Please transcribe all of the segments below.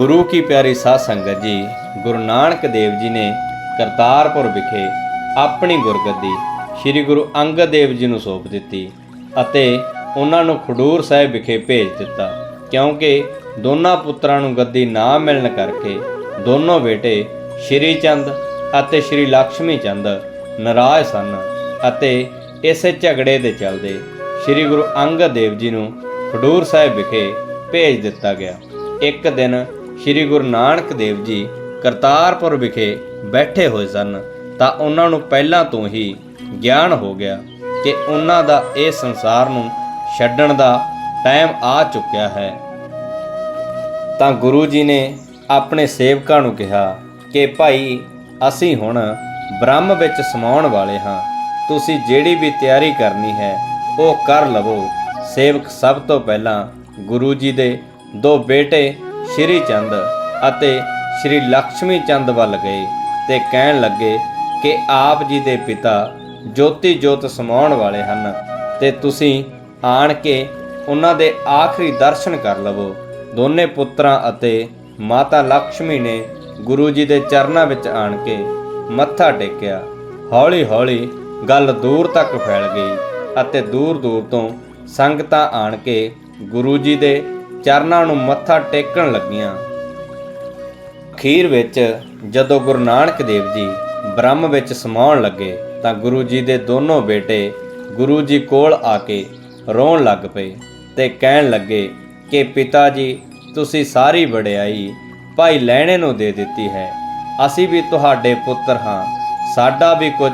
ਗੁਰੂ ਕੀ ਪਿਆਰੀ ਸਾਧ ਸੰਗਤ ਜੀ, ਗੁਰੂ ਨਾਨਕ ਦੇਵ ਜੀ ਨੇ ਕਰਤਾਰਪੁਰ ਵਿਖੇ ਆਪਣੀ ਗੁਰਗੱਦੀ ਸ੍ਰੀ ਗੁਰੂ ਅੰਗਦ ਦੇਵ ਜੀ ਨੂੰ ਸੌਂਪ ਦਿੱਤੀ ਅਤੇ ਉਹਨਾਂ ਨੂੰ ਖਡੂਰ ਸਾਹਿਬ ਵਿਖੇ ਭੇਜ ਦਿੱਤਾ। ਕਿਉਂਕਿ ਦੋਨਾਂ ਪੁੱਤਰਾਂ ਨੂੰ ਗੱਦੀ ਨਾ ਮਿਲਣ ਕਰਕੇ ਦੋਨੋਂ ਬੇਟੇ ਸ਼੍ਰੀ ਚੰਦ ਅਤੇ ਸ਼੍ਰੀ ਲక్ష్ਮੀ ਚੰਦ ਨਾਰਾਜ਼ ਸਨ ਅਤੇ ਇਸੇ ਝਗੜੇ ਦੇ ਚੱਲਦੇ ਸ੍ਰੀ ਗੁਰੂ ਅੰਗਦ ਦੇਵ ਜੀ ਨੂੰ ਖਡੂਰ ਸਾਹਿਬ ਵਿਖੇ ਭੇਜ ਦਿੱਤਾ ਗਿਆ। ਇੱਕ ਦਿਨ ਸ੍ਰੀ ਗੁਰੂ ਨਾਨਕ ਦੇਵ ਜੀ ਕਰਤਾਰਪੁਰ ਵਿਖੇ ਬੈਠੇ ਹੋਏ ਸਨ, ਤਾਂ ਉਹਨਾਂ ਨੂੰ ਪਹਿਲਾਂ ਤੋਂ ਹੀ ਗਿਆਨ ਹੋ ਗਿਆ ਕਿ ਉਹਨਾਂ ਦਾ ਇਹ ਸੰਸਾਰ ਨੂੰ ਛੱਡਣ ਦਾ ਟਾਈਮ ਆ ਚੁੱਕਿਆ ਹੈ। ਤਾਂ ਗੁਰੂ ਜੀ ਨੇ ਆਪਣੇ ਸੇਵਕਾਂ ਨੂੰ ਕਿਹਾ ਕਿ, ਭਾਈ, ਅਸੀਂ ਹੁਣ ਬ੍ਰਹਮ ਵਿੱਚ ਸਮਾਉਣ ਵਾਲੇ ਹਾਂ। ਤੁਸੀਂ ਜਿਹੜੀ ਵੀ ਤਿਆਰੀ ਕਰਨੀ ਹੈ, ਉਹ ਕਰ ਲਵੋ। ਸੇਵਕ ਸਭ ਤੋਂ ਪਹਿਲਾਂ ਗੁਰੂ ਜੀ ਦੇ ਦੋ ਬੇਟੇ ਸ਼੍ਰੀ ਚੰਦ ਅਤੇ ਸ਼੍ਰੀ ਲక్ష్ਮੀ ਚੰਦ ਵੱਲ ਗਏ ਤੇ ਕਹਿਣ ਲੱਗੇ ਕਿ ਆਪ ਜੀ ਦੇ ਪਿਤਾ ਜੋਤੀ ਜੋਤ ਸਮਾਉਣ ਵਾਲੇ ਹਨ ਤੇ ਤੁਸੀਂ ਆਣ ਕੇ ਉਹਨਾਂ ਦੇ ਆਖਰੀ ਦਰਸ਼ਨ ਕਰ ਲਵੋ। ਦੋਨੇ ਪੁੱਤਰਾਂ ਅਤੇ ਮਾਤਾ ਲక్ష్ਮੀ ਨੇ ਗੁਰੂ ਜੀ ਦੇ ਚਰਨਾਂ ਵਿੱਚ ਆਣ ਕੇ ਮੱਥਾ ਟੇਕਿਆ। ਹੌਲੀ-ਹੌਲੀ ਗੱਲ ਦੂਰ ਤੱਕ ਫੈਲ ਗਈ ਅਤੇ ਦੂਰ-ਦੂਰ ਤੋਂ ਸੰਗਤਾਂ ਆਣ ਕੇ ਗੁਰੂ ਜੀ ਦੇ ਚਰਨਾਂ ਨੂੰ ਮੱਥਾ ਟੇਕਣ ਲੱਗੀਆਂ। ਅਖੀਰ ਵਿੱਚ ਜਦੋਂ ਗੁਰੂ ਨਾਨਕ ਦੇਵ ਜੀ ਬ੍ਰਹਮ ਵਿੱਚ ਸਮਾਉਣ ਲੱਗੇ ਤਾਂ ਗੁਰੂ ਜੀ ਦੇ ਦੋਨੋਂ ਬੇਟੇ ਗੁਰੂ ਜੀ ਕੋਲ ਆ ਕੇ ਰੋਣ ਲੱਗ ਪਏ ਤੇ ਕਹਿਣ ਲੱਗੇ ਕਿ ਪਿਤਾ ਜੀ ਤੁਸੀਂ ਸਾਰੀ ਵਡਿਆਈ ਭਾਈ ਲੈਣੇ ਨੂੰ ਦੇ ਦਿੱਤੀ ਹੈ। ਅਸੀਂ ਵੀ ਤੁਹਾਡੇ ਪੁੱਤਰ ਹਾਂ। ਸਾਡਾ ਵੀ ਕੁਝ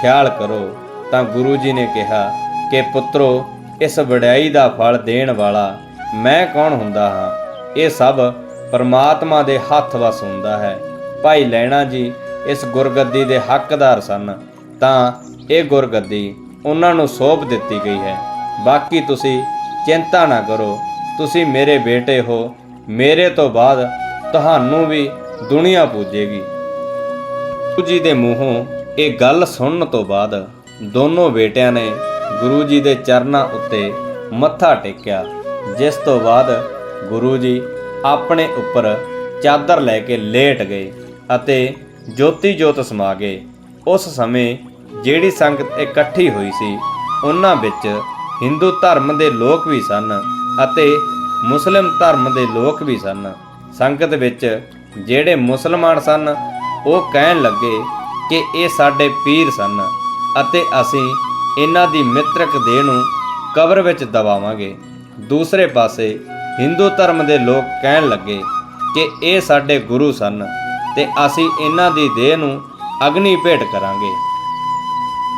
ਖਿਆਲ ਕਰੋ। ਤਾਂ ਗੁਰੂ ਜੀ ਨੇ ਕਿਹਾ ਕਿ ਪੁੱਤਰੋ, ਇਸ ਵਡਿਆਈ ਦਾ ਫਲ ਦੇਣ ਵਾਲਾ ਮੈਂ ਕੌਣ ਹੁੰਦਾ ਹਾਂ? ਇਹ ਸਭ ਪਰਮਾਤਮਾ ਦੇ ਹੱਥ ਵਸ ਹੁੰਦਾ ਹੈ। ਭਾਈ ਲੈਣਾ ਜੀ, ਇਸ ਗੁਰਗੱਦੀ ਦੇ ਹੱਕਦਾਰ ਸਨ। ਤਾਂ ਇਹ ਗੁਰਗੱਦੀ ਉਹਨਾਂ ਨੂੰ ਸੌਂਪ ਦਿੱਤੀ ਗਈ ਹੈ। ਬਾਕੀ ਤੁਸੀਂ ਚਿੰਤਾ ਨਾ ਕਰੋ। ਤੁਸੀਂ ਮੇਰੇ ਬੇਟੇ ਹੋ। ਮੇਰੇ ਤੋਂ ਬਾਅਦ ਤੁਹਾਨੂੰ ਵੀ ਦੁਨੀਆ ਪੂਜੇਗੀ। ਗੁਰੂ ਜੀ ਦੇ ਮੂੰਹੋਂ ਇਹ ਗੱਲ ਸੁਣਨ ਤੋਂ ਬਾਅਦ ਦੋਨੋਂ ਬੇਟਿਆਂ ਨੇ ਗੁਰੂ ਜੀ ਦੇ ਚਰਨਾਂ ਉੱਤੇ ਮੱਥਾ ਟੇਕਿਆ। ਜਿਸ ਤੋਂ ਬਾਅਦ ਗੁਰੂ ਜੀ ਆਪਣੇ ਉੱਪਰ ਚਾਦਰ ਲੈ ਕੇ ਲੇਟ ਗਏ ਅਤੇ ਜੋਤੀ ਜੋਤ ਸਮਾ ਗਏ। ਉਸ ਸਮੇਂ ਜਿਹੜੀ ਸੰਗਤ ਇਕੱਠੀ ਹੋਈ ਸੀ, ਉਹਨਾਂ ਵਿੱਚ ਹਿੰਦੂ ਧਰਮ ਦੇ ਲੋਕ ਵੀ ਸਨ ਅਤੇ ਮੁਸਲਿਮ ਧਰਮ ਦੇ ਲੋਕ ਵੀ ਸਨ। ਸੰਗਤ ਵਿੱਚ ਜਿਹੜੇ ਮੁਸਲਮਾਨ ਸਨ, ਉਹ ਕਹਿਣ ਲੱਗੇ ਕਿ ਇਹ ਸਾਡੇ ਪੀਰ ਸਨ ਅਤੇ ਅਸੀਂ ਇਹਨਾਂ ਦੀ ਮਿੱਤਰਕ ਦੇਹ ਨੂੰ ਕਬਰ ਵਿੱਚ ਦਬਾਵਾਂਗੇ। ਦੂਸਰੇ ਪਾਸੇ ਹਿੰਦੂ ਧਰਮ ਦੇ ਲੋਕ ਕਹਿਣ ਲੱਗੇ ਕਿ ਇਹ ਸਾਡੇ ਗੁਰੂ ਸਨ ਤੇ ਅਸੀਂ ਇਹਨਾਂ ਦੀ ਦੇਹ ਨੂੰ ਅਗਨੀ ਭੇਟ ਕਰਾਂਗੇ।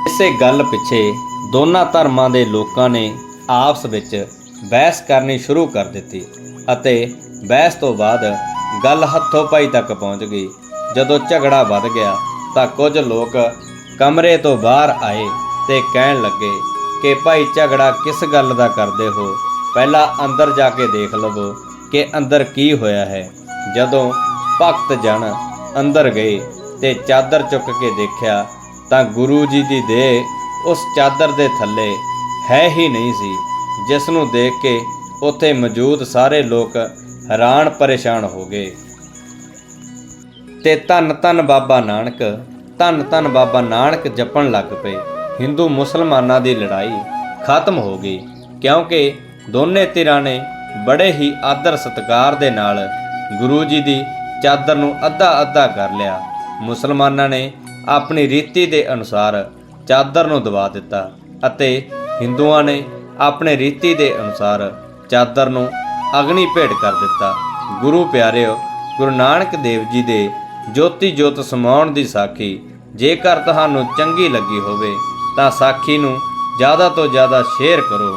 ਇਸੇ ਗੱਲ ਪਿੱਛੇ ਦੋਨਾਂ ਧਰਮਾਂ ਦੇ ਲੋਕਾਂ ਨੇ ਆਪਸ ਵਿੱਚ ਬਹਿਸ ਕਰਨੀ ਸ਼ੁਰੂ ਕਰ ਦਿੱਤੀ ਅਤੇ ਬਹਿਸ ਤੋਂ ਬਾਅਦ ਗੱਲ ਹੱਥੋਂ ਪਾਈ ਤੱਕ ਪਹੁੰਚ ਗਈ। ਜਦੋਂ ਝਗੜਾ ਵੱਧ ਗਿਆ ਤਾਂ ਕੁਝ ਲੋਕ ਕਮਰੇ ਤੋਂ ਬਾਹਰ ਆਏ ਤੇ ਕਹਿਣ ਲੱਗੇ ਕਿ ਭਾਈ ਝਗੜਾ ਕਿਸ ਗੱਲ ਦਾ ਕਰਦੇ ਹੋ? ਪਹਿਲਾਂ ਅੰਦਰ ਜਾ ਕੇ ਦੇਖ ਲਵੋ ਕਿ ਅੰਦਰ ਕੀ ਹੋਇਆ ਹੈ। ਜਦੋਂ ਭਗਤ ਜਨ ਅੰਦਰ ਗਏ ਤੇ ਚਾਦਰ ਚੁੱਕ ਕੇ ਦੇਖਿਆ ਤਾਂ ਗੁਰੂ ਜੀ ਦੀ ਦੇਹ ਉਸ ਚਾਦਰ ਦੇ ਥੱਲੇ ਹੈ ਹੀ ਨਹੀਂ ਸੀ, ਜਿਸ ਨੂੰ ਦੇਖ ਕੇ ਉੱਥੇ ਮੌਜੂਦ ਸਾਰੇ ਲੋਕ ਹੈਰਾਨ ਪਰੇਸ਼ਾਨ ਹੋ ਗਏ। ਤੇ ਧੰਨ ਧੰਨ ਬਾਬਾ ਨਾਨਕ, ਧੰਨ ਧੰਨ ਬਾਬਾ ਨਾਨਕ ਜਪਣ ਲੱਗ ਪਏ। ਹਿੰਦੂ ਮੁਸਲਮਾਨਾਂ ਦੀ ਲੜਾਈ ਖਤਮ ਹੋ ਗਈ, ਕਿਉਂਕਿ ਦੋਨੇ ਧਿਰਾਂ ਨੇ ਬੜੇ ਹੀ ਆਦਰ ਸਤਿਕਾਰ ਦੇ ਨਾਲ ਗੁਰੂ ਜੀ ਦੀ ਚਾਦਰ ਨੂੰ ਅੱਧਾ ਅੱਧਾ ਕਰ ਲਿਆ। ਮੁਸਲਮਾਨਾਂ ਨੇ ਆਪਣੀ ਰੀਤੀ ਦੇ ਅਨੁਸਾਰ ਚਾਦਰ ਨੂੰ ਦਬਾ ਦਿੱਤਾ ਅਤੇ ਹਿੰਦੂਆਂ ਨੇ ਆਪਣੇ ਰੀਤੀ ਦੇ ਅਨੁਸਾਰ ਚਾਦਰ ਨੂੰ ਅਗਨੀ ਭੇਟ ਕਰ ਦਿੱਤਾ। ਗੁਰੂ ਪਿਆਰਿਓ, ਗੁਰੂ ਨਾਨਕ ਦੇਵ ਜੀ ਦੇ ਜੋਤੀ ਜੋਤ ਸਮਾਉਣ ਦੀ ਸਾਖੀ ਜੇਕਰ ਤੁਹਾਨੂੰ ਚੰਗੀ ਲੱਗੀ ਹੋਵੇ ਤਾਂ ਸਾਖੀ ਨੂੰ ਜ਼ਿਆਦਾ ਤੋਂ ਜ਼ਿਆਦਾ ਸ਼ੇਅਰ ਕਰੋ।